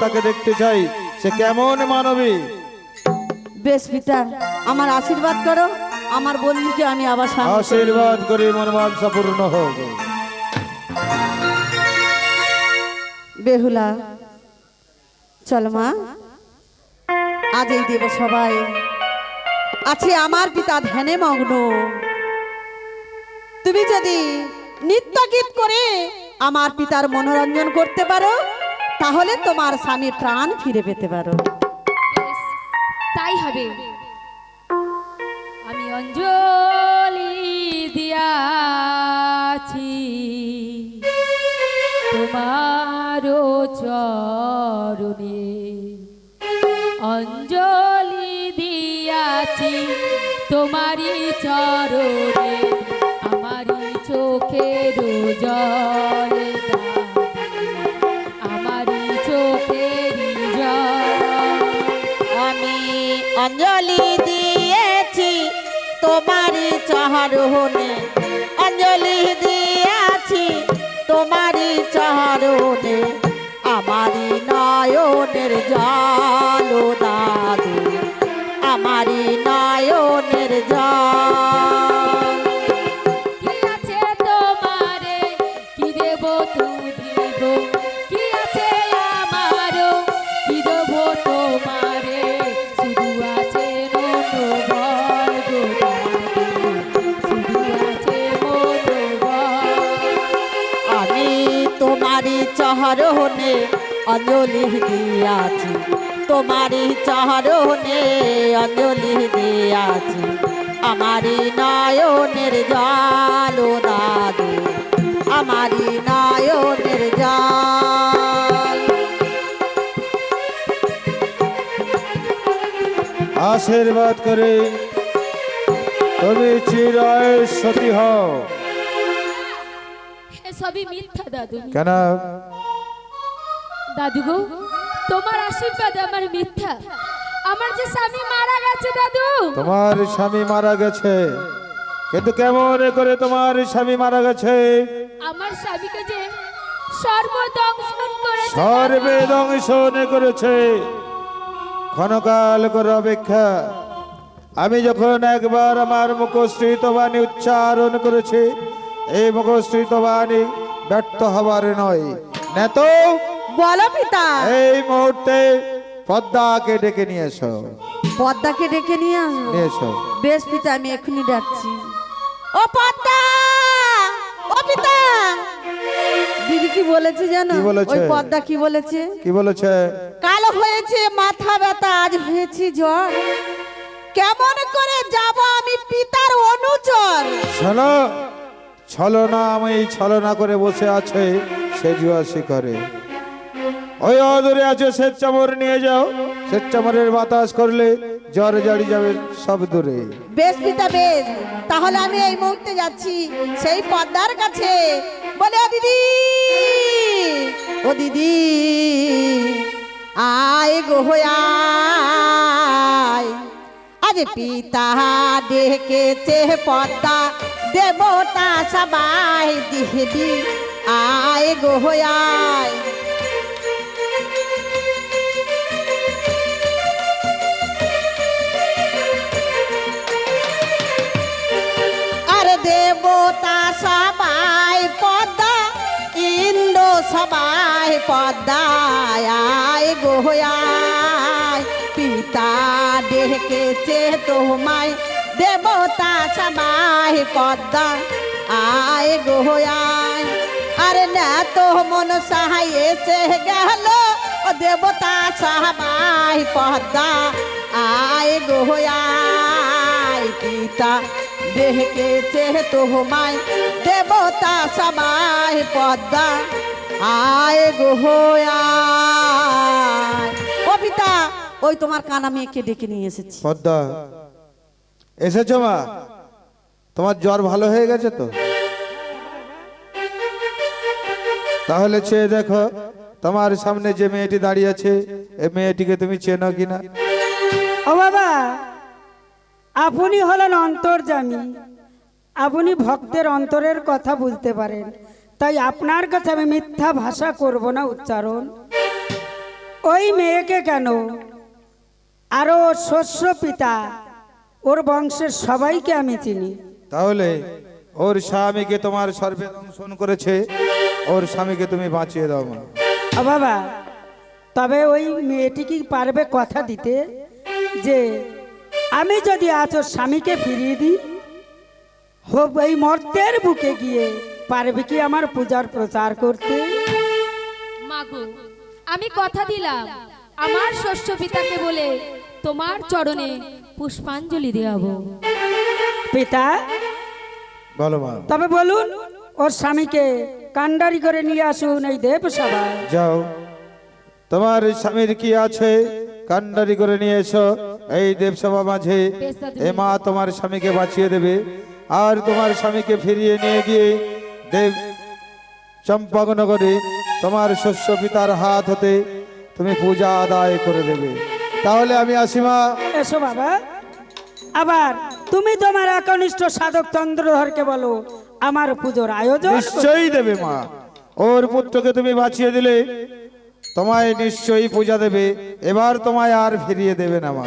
তাকে দেখতে চাই সে কেমন মানবী? বেশ পিতা আমার আশীর্বাদ করো আমার বন্ধুকে আমি আবার আশীর্বাদ করি মনোবাঞ্ছা পূর্ণ হোক। বেহুলা চল মা। আজ এই দেব সবাই আছে আমার পিতা ধ্যানে মগ্ন। তুমি যদি নৃত্য গীত করে আমার পিতার মনোরঞ্জন করতে পারো তাহলে তোমার স্বামী প্রাণ ফিরে পেতে পারো। তাই হবে। আমি অঞ্জলি দিয়াছি, তোমারও চরণে। অঞ্জলি দিয়াছি, তোমারই চরণে, আমারই চোখের জলে অঞ্জলি দিয়েছি তোমারই চরণে অঞ্জলি দিয়েছি তোমারই চরণে আমারই নয়নের জল দাদু, আমারই নয়নের জল চরণে অঞ্জলি দিয়াছি। তোমারই চরণে অঞ্জলি দিয়াছি। আমারই নয়নের জল দাদু আমারই নয়নের জল। আশীর্বাদ করে তুমি চিরায় সতী হও। সবই মিথ্যা দাদু। কেন? দাদু গো তোমার আশীর্বাদ আমার মিথ্যা। আমার যে স্বামী মারা গেছে দাদু। তোমার স্বামী মারা গেছে। কিন্তু কেমন করে তোমার স্বামী মারা গেছে? আমার স্বামীকে যে সর্বদংশন করেছে সর্বে দংশন করেছে। ক্ষণকাল করে অপেক্ষা। আমি যখন একবার আমার মুখশ্রিত বাণী উচ্চারণ করেছি এই মুখশ্রিত বাণী ব্যর্থ হবার নয়। নেত বলো পিতা। এই মুহূর্তে পদ্মাকে ডেকে নিয়ে এসো। পদ্মাকে ডেকে নিয়ে আসব? নিয়ে এসো। বেশ পিতা আমি এখনই ডাকছি। ও পদ্মা! ও পিতা! দিদি কি বলেছে জানো? কি বলেছে? ওই পদ্মা কি বলেছে? কি বলেছে? কালো হয়েছে মাথা ব্যথা আজ হয়েছে জ্বর। কেমন করে যাব আমি পিতার অনুচর? শোনো ছলনা আমি ছলনা করে বসে আছে সে জুয়া শিখরে ওই অদূরে আছে স্বেচ্ছামর নিয়ে যাও। স্বেচ্ছামরের বাতাস করলে জ্বর জাড়ি যাবে সব দূরে। বেশ পিতা, বেশ। তাহলে আমি এই মুহূর্তে যাচ্ছি সেই পদ্মার কাছে। বলে, ও দিদি ও দিদি, আয় গো আজ পিতা ডেকেছে পদ্মা, দেবতা সবাই দিদি, আয় গো দেবতা সবাই পদ্মা ইন্দ্র সবাই পদ্মায় গোয়ায়। পিতা ডেকেছে তোমায়, দেবতা সবাই পদ্মা আয় গোয়ায়। আরে না তো মন সাহায় এসে গেল দেবতা সবাই পদ্মা আয় গোয়ায়। পিতা দেখেছে তোমায় দেবতা সবাই পদ্মা। আয় গোহায় ও পিতা ওই তোমার কানা মেয়েকে ডেকে নিয়ে এসেছি। পদ্মা এসেছ মা? তোমার জ্বর ভালো হয়ে গেছে তো? তাহলে চেয়ে দেখো তোমার সামনে যে মেয়েটি দাঁড়িয়ে আছে এই মেয়েটিকে তুমি চেনো কিনা? ও বাবা আপনি হলেন অন্তর্জামী আপনি ভক্তের অন্তরের কথা বুঝতে পারেন। তাই আপনার কাছে আমি মিথ্যা ভাষা করব না উচ্চারণ। ওই মেয়েকে কেন? আরও শস্য পিতা ওর বংশের সবাইকে আমি চিনি। তাহলে ওর স্বামীকে তোমার সর্বে দংশন করেছে ওর স্বামীকে তুমি বাঁচিয়ে দাও মা। ও বাবা তবে ওই মেয়েটি কি পারবে কথা দিতে? যে আমি যদি আজ ওর স্বামীকে ফিরিয়ে দিই হোক এই মর্তের বুকে গিয়ে পারবে কি আমার পূজার প্রচার করতে? মাগো আমি কথা দিলাম। আমার ষষ্ঠ পিতাকে বলে তোমার চরণে পুষ্পাঞ্জলি দেওয়াবো। পিতা? বলো মা। তবে বলুন ওর স্বামীকে কান্ডারি করে নিয়ে আসুন এই দেবসভায়। যাও। তোমার স্বামীর কি আছে? কান্ডারি করে নিয়ে এসো। এই দেবসভা মাঝে এ মা তোমার স্বামীকে বাঁচিয়ে দেবে আর তোমার স্বামীকে ফিরিয়ে নিয়ে গিয়ে দেব চম্পকনগরে তোমার শস্য পিতার হাত হতে তুমি পূজা আদায় করে দেবে। তাহলে আমি আসি মা। এসো বাবা। আবার তুমি তোমার একনিষ্ঠ সাধক চন্দ্রধরকে বলো আমার পুজোর আয়োজন নিশ্চয়ই দেবে মা। ওর পুত্রকে তুমি বাঁচিয়ে দিলে তোমায় নিশ্চয়ই পূজা দেবে। এবার তোমায় আর ফিরিয়ে দেবে না মা।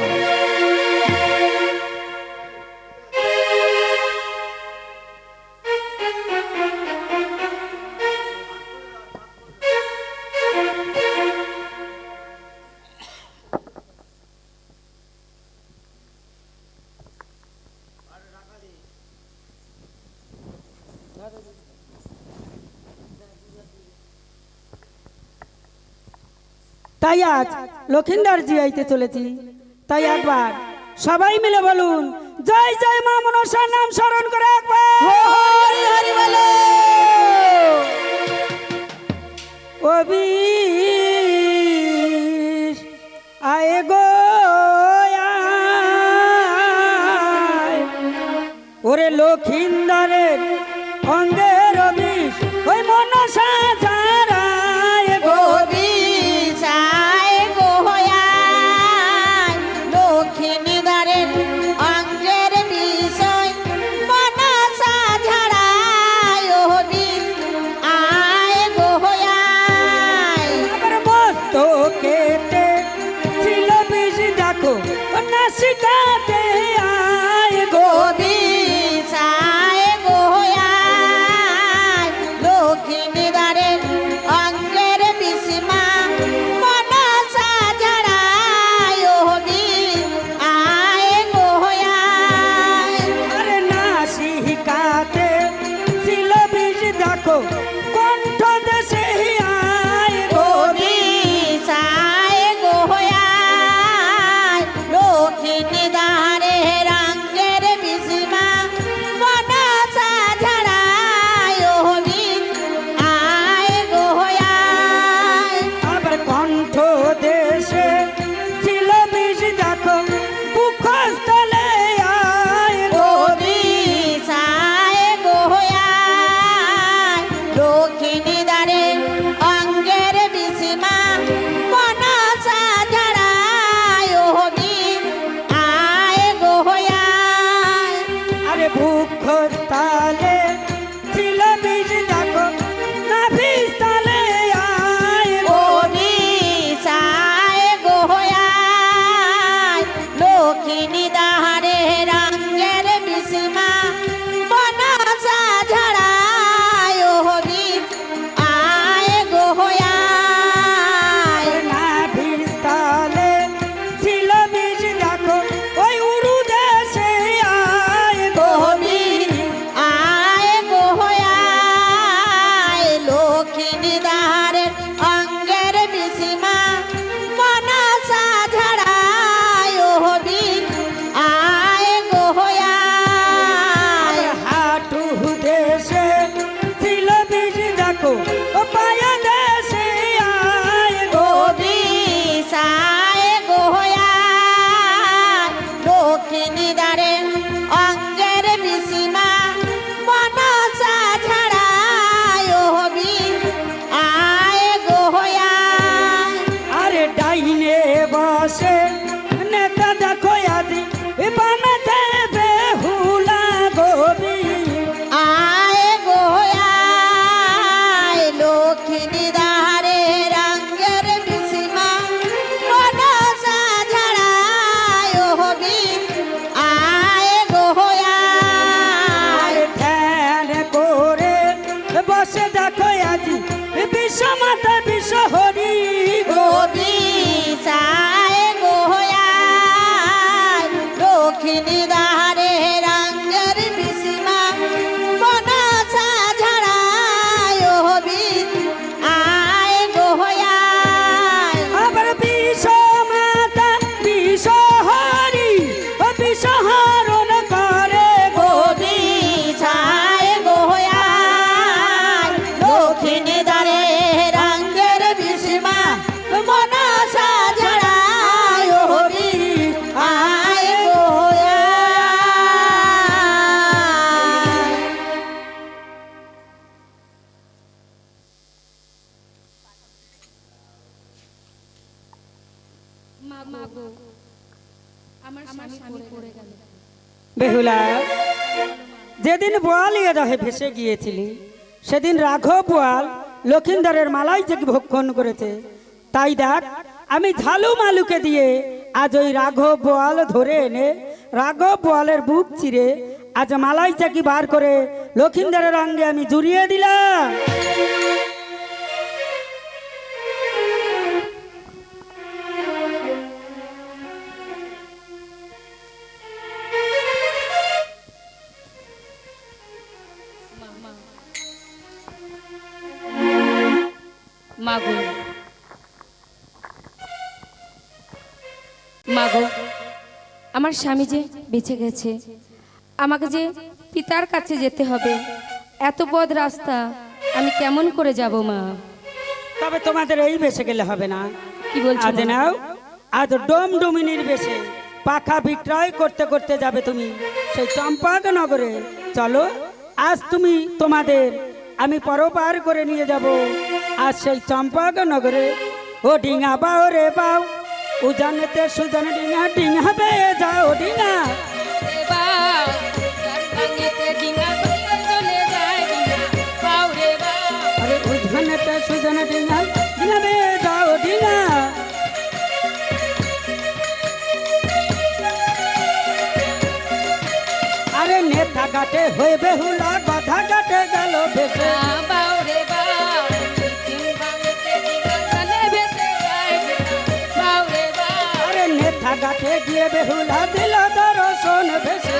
তাই আজ লক্ষিন্দার জি আইতে চলেছি। তাই একবার সবাই মিলে বলুন জয় জয় মা মনসার নাম স্মরণ করে একবার। হরি হরি বলো। অবির আয় গো। ওরে লক্ষিন্দারের অঙ্গের বুক তালে দেশে আকাশে দেখো আজি বিশ্বমাতা মা গো আমার স্বামী পড়ে গেল। বেহুলা যেদিন বোয়ালিয়ে রহে ভেসে গিয়েছিলি সেদিন রাঘব বোয়াল লক্ষিন্দরের মালাই থেকে ভক্ষণ করেছে। তাই দেখ আমি ঝালু মালুকে দিয়ে আজ ওই রাঘব বোয়াল ধরে এনে রাঘব বোয়ালের বুক চিরে আজ মালাই চাকি বার করে লক্ষিন্দরের অঙ্গে আমি জুড়িয়ে দিলাম। মাগো আমার স্বামী যে বেঁচে গেছে আমাকে যে পিতার কাছে যেতে হবে এত পথ রাস্তা আমি কেমন করে যাব মা? তবে তোমাদের এই বেশে গেলে হবে না। কি বলছো আজ নাও আজ ডোম ডোমিনির বেশে পাখা বিক্রয় করতে করতে যাবে তুমি। সেই চম্পাক নগরে চলো আজ তুমি তোমাদের আমি পরপার করে নিয়ে যাব। আজ সেই চম্পাক নগরে ও ডিঙা বাও রে বাও উজানেতে সুজন ডিঙা ডিঙা বেয়ে যাও, ডিঙা। আরে উজানেতে সুজন ডিঙা ডিঙা বেয়ে যাও আরে নেতা ঘাটে হয়ে বেহুলা বাধা ঘাটে গেল ভেসে। বেহুলা দিল দর্শন ভেসে।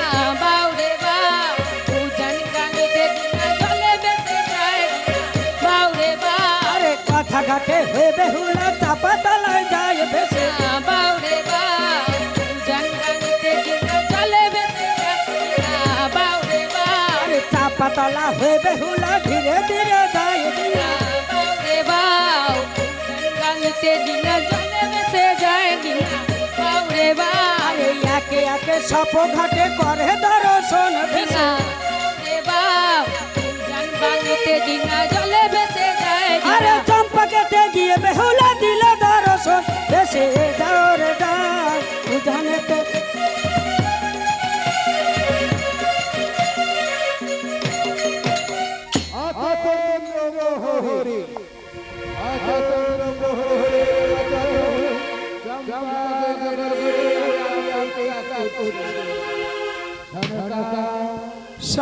আরে কথা ঘাটে হয়ে বেহুলা চাপা তলায় যায় ভেসে। আরে চাপা তলা হয়ে বেহুলা ধীরে ধীরে যায় দিয়া। আরে সপ ঘাটে করে দর্শন ভেসে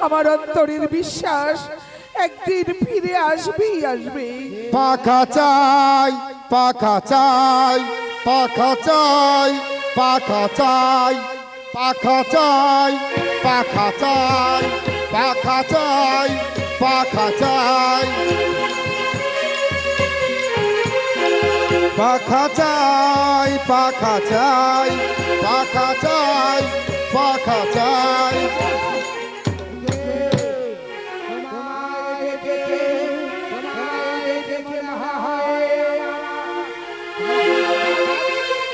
আমার অন্তরের বিশ্বাস একদিন ফিরে আসবেই আসবে পাখা চাই পাখা চাই পাখা চাই পাখা চাই পাখা চাই পাখা চাই পাখা চাই পাখা চাই পাখা চাই পাখা চাই পাখা চাই পাখা চাই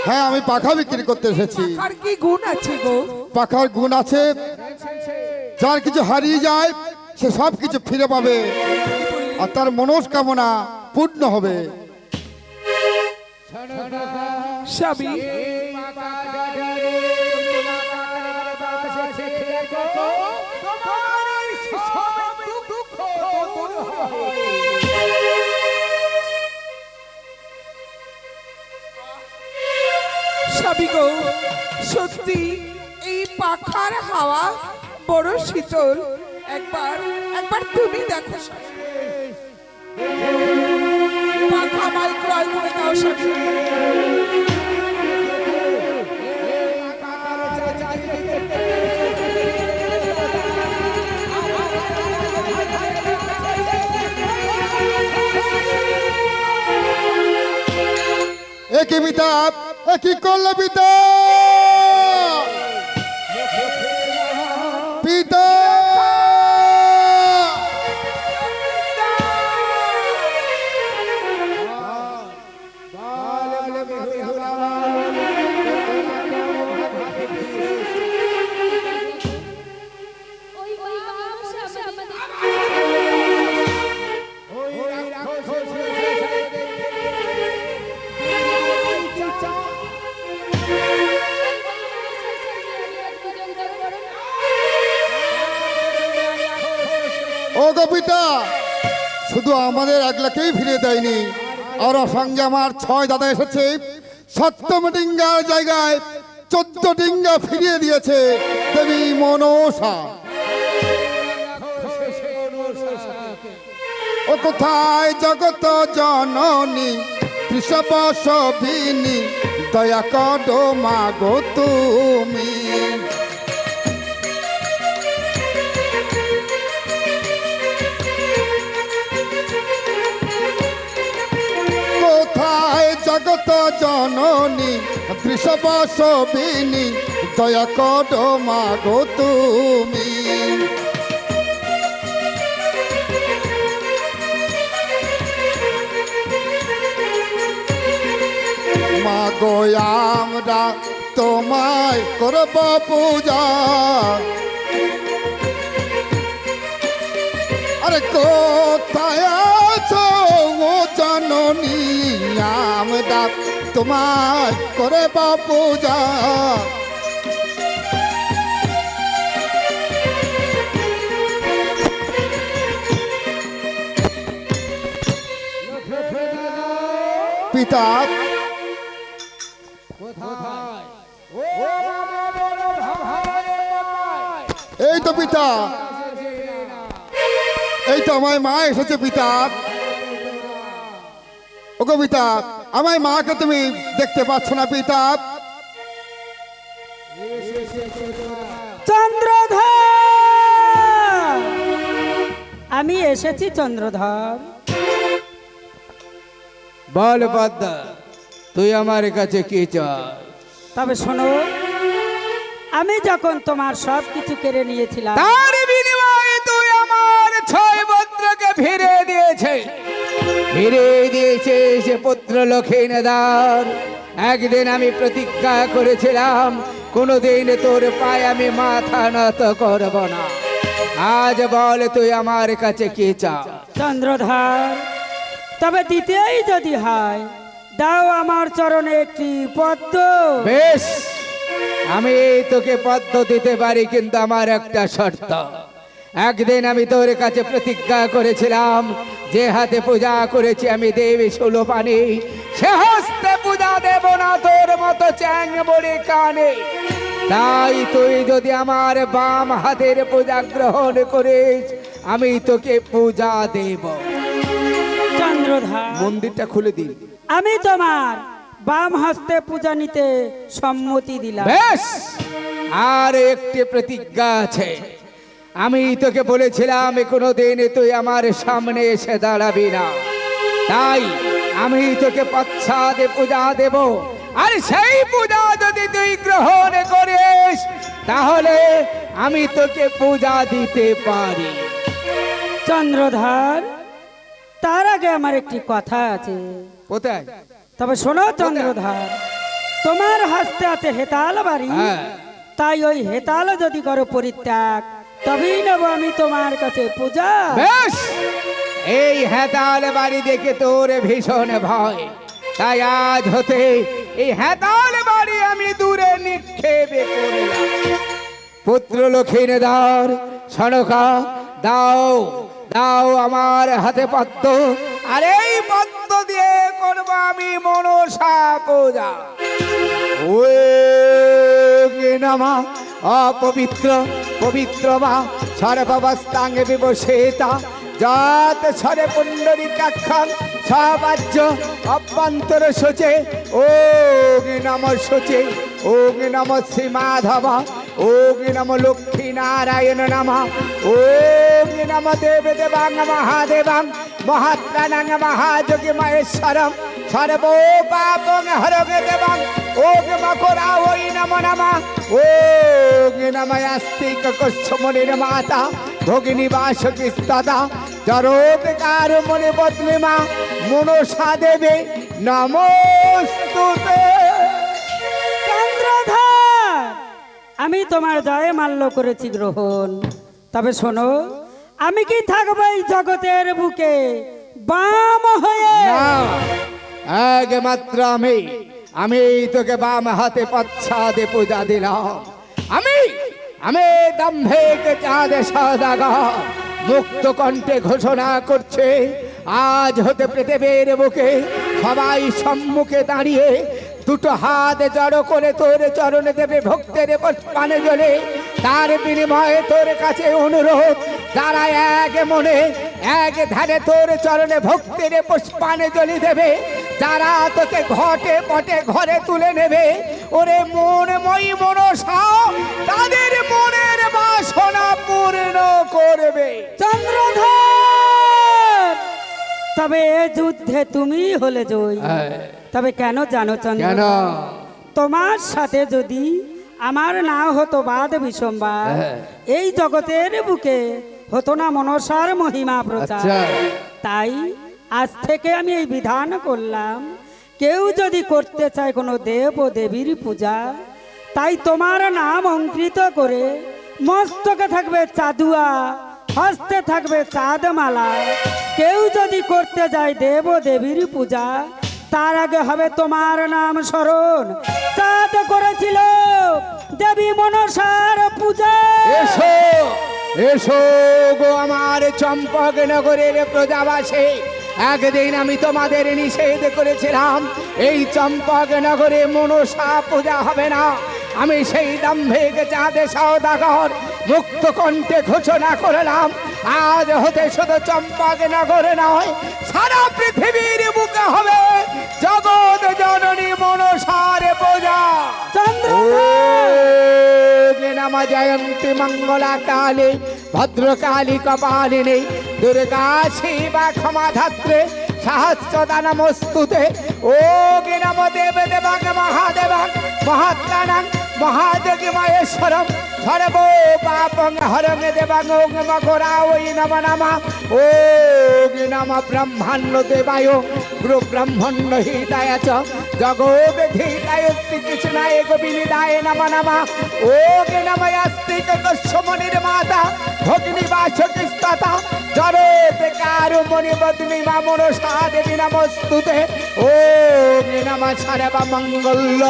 হ্যাঁ আমি পাখা বিক্রি করতে এসেছি। আর কি গুণ আছে গো? পাখার গুণ আছে যার কিছু হারিয়ে যায় সে সব কিছু ফিরে পাবে আর তার মনস্কামনা পূর্ণ হবে। স্বামী স্বামী গো, সত্যি এই পাখার হাওয়া বড় শীতল একবার একবার তুমি দেখো। পাখা মাল ক্রয় করে দাও স্বামী কি করল পিতা? আমাদের একলাকেই ফিরে দেয়নি। আর সঙ্গে আমার ছয় দাদা এসেছে। সপ্তম ডিঙ্গার জায়গায় চোদ্দ ডিঙ্গা ফিরিয়ে দিয়েছে দেবী মনসা। ও কোথায় জগত জননী ত্রিশব সবিনী দয়া কর মাগো তুমি। জগত জননী বৃষভ সবিনী দয়া কর মাগো তুমি। মাগো, আমরা তোমায় করব পূজা। আরে কোথায় আছো, ও জননী? আমরা তোমার করে বা পূজা পিতা, এই তো পিতা, এই তো আমার মা এসেছে পিতা। ওগো পিতা আমার মাকে তুমি দেখতে পাচ্ছ না পিতা। চন্দ্রধর! আমি এসেছি চন্দ্রধর। বল পদ্মা তুই আমার কাছে কি চাস? তবে শোনো আমি যখন তোমার সব কিছু কেড়ে নিয়েছিলাম তার বিনিময়ে তুই আমার ছয় পুত্রকে ফিরে দিয়েছে ফিরে দিয়েছে সে পুত্র লক্ষিণদার একদিন আমি প্রতিজ্ঞা করেছিলাম কোনোদিন তোর পায়ে আমি মাথা নত করব না। আজ বল তুই আমার কাছে কি চা চন্দ্রধার তবে দিতেই যদি হয় দাও আমার চরণে একটি পদ্ম। বেশ আমি তোকে পদ্ম দিতে পারি কিন্তু আমার একটা শর্ত। একদিন আমি তোর কাছে প্রতিজ্ঞা করেছিলাম যে হাতে পূজা করেছি আমি দেবী ষোলো পানি সে হস্তে পূজা দেব না তোর মতো চ্যাং বলে কানে। তাই তুই যদি আমার বাম হাতের পূজা গ্রহণ করিস আমি তোকে পূজা দেব। চন্দ্রধর মন্দিরটা খুলে দিন। আমি তোমার বাম হস্তে পূজা নিতে সম্মতি দিলাম। বেশ আর একটি প্রতিজ্ঞা আছে। আমি তোকে বলেছিলাম কোনো দিন তুই আমার সামনে এসে দাঁড়াবি না। তাই আমি তোকে পচ্ছাদে পূজা দেব। আর সেই পূজা যদি তুই গ্রহণ করিস তাহলে আমি তোকে পূজা দিতে পারি। চন্দ্রধর তার আগে আমার একটি কথা আছে। কোথায়? তবে শোনো চন্দ্রধর তোমার হাসতে আছে হেতাল বাড়ি। হ্যাঁ। তাই ওই হেতাল যদি করো পরিত্যাগ তবেই নেব আমি তোমার কাছে পূজা। এই হেতাল বাড়ি দেখে তোর ভীষণ ভয়। তাই আজ হতে এই হেতাল বাড়ি আমি দূরে নিক্ষেপে করলাম। পুত্র লক্ষ্মীনদার সনকা, দাও দাও আমার হাতে পদ্ম। আর এই পদ্ম দিয়ে করব আমি মনসা পূজা। ওয়ে নামা, অপবিত্র পবিত্র বা সর্বাবস্থাঙ্গে বিবসেতা। যাত সরে পুণ্ডরিকাক্ষণ সবাজ্য অভ্যন্তর সচে। ও নম সচে ও নম শ্রী মাধব ও নম লক্ষ্মী নারায়ণ নম। ও নম দেব দেবাং মহাদেবাং মহাত্রাণাং মহাযোগী মহেশ্বরম। সর্ব পাপং হরগে দেবাং। ওগ মকরা ওই নম নম। ওগ নময়াস্তিক কচ্ছমনির মাতা। ভগিনী বাসকি স্তদা জরোপকার মনে বদলে মা মনসা দেবে নমস্তুতে। চন্দ্রধর আমি তোমার জয় মাল্য করেছি গ্রহণ। তবে শোনো আমি কি থাকব এই জগতের বুকে? বাম হয়ে একমাত্র আমি আমি তোকে বাম হাতে পচ্ছাদে পূজা দিলাম। আমি আমি দম্ভেক চাঁদে সদাগা মুক্ত কণ্ঠে ঘোষণা করছে, আজ হতে পৃথিবীর বুকে সবাই সম্মুখে দাঁড়িয়ে দুটো হাত জড়ো করে তোর চরণে দেবে ভক্তের পানে জলে। তার বিনিময়ে তোর কাছে অনুরোধ তারা এক মনে, এক ধারে তোর চরণে ভক্তির পুষ্পানে জলি দেবে। তারা তোকে ঘটে পটে ঘরে তুলে নেবে, ওরে মন মই মনসা, তাদের মনের বাসনা পূর্ণ করবে। চন্দ্রধর! তবে এ যুদ্ধে তুমি হলে জয়ী। তবে কেন জানো চন্দ্র? তোমার সাথে যদি আমার না হতো বাদ বিসম্বাদ এই জগতের বুকে হতো না মনসার মহিমা প্রচার। আচ্ছা। তাই আজ থেকে আমি এই বিধান করলাম কেউ যদি করতে চায় কোনো দেব ও দেবীর পূজা তাই তোমার নাম অঙ্কিত করে মস্তকে থাকবে চাদুয়া হস্তে থাকবে চাঁদমালা কেউ যদি করতে যায় দেব দেবীর পূজা, তার আগে হবে তোমার নাম স্মরণ। চাঁদ করেছিল দেবী মনসার পূজা। এসো এসো গো আমার চম্পক নগরের প্রজাবাসে। একদিন আমি তোমাদের নিষেধ করেছিলাম, এই চম্পক নগরে মনসা পূজা হবে না। আমি সেই দাম্ভিক চাঁদে সৌদাগর মুক্ত কণ্ঠে ঘোষণা করলাম আজ হতে শুধু চম্পক নগরে নয় সারা পৃথিবীর বুকে হবে জগৎ জননী মনসার পূজা। নম জয়ন্তী মঙ্গলা কালী ভদ্রকালী কপালিনী দুর্গা শিবা ক্ষমা ধাত্রে সহস্রদা নমস্তুতে ওম নম দেব দেবাং মহাদেবাং মহাত্মানাং পাপং হরং দেবাং ওং মকরা ওই নম নম। ও নম ব্রহ্মাণ্ড দেবায়, গুরু ব্রহ্মণ্ড হিতায় চ। জগোবিধিতায় শ্রীকৃষ্ণায় গোবিন্দায় নম নম। ওগে নময়াস্তিক কশ্যমনির মাতা ভগ্নি বাসকিস্ততা জরোতে কারু মণি বদনি মামন সাদেবী নমস্তুতে। ওগে নম সর্ব মঙ্গল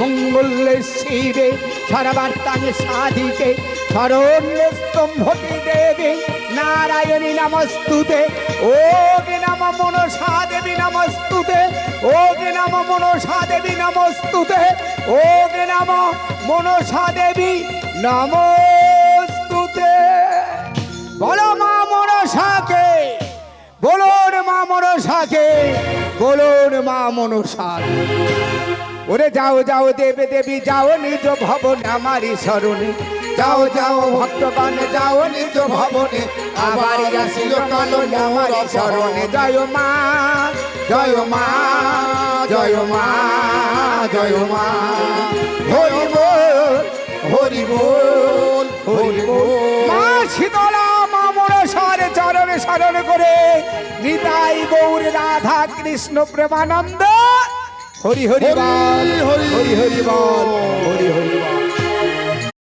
মঙ্গলে শিবে সর্বার্তাং সাধিকে শরণ্য স্তম্ভটি দেবী নারায়ণী নমস্তুতে, ওগে নম মনসা দেবী নমস্তুতে, ওগে নম মনসা দেবী নমস্তুতে, ওগে নম মনসা দেবী নমস্তুতে। বলো মা মনসাকে বলুন মা মনসাকে বলুন মা মনসাকে। ওরে যাও যাও, দেবে দেবী, যাও নিজ ভবন আমারই স্মরণে। যাও যাও ভক্তগণ যাও নিজ ভবনে। আবার আসিল কালো আমার স্মরণে জয় মা জয় মা জয় মা জয় মা। হরি বল হরি বল হরি বল। মা শীতলা চরণে স্মরণ করে। নিতাই গৌর রাধা কৃষ্ণ প্রেমানন্দ। হরি হরি বল হরি হরি হরি হরি বল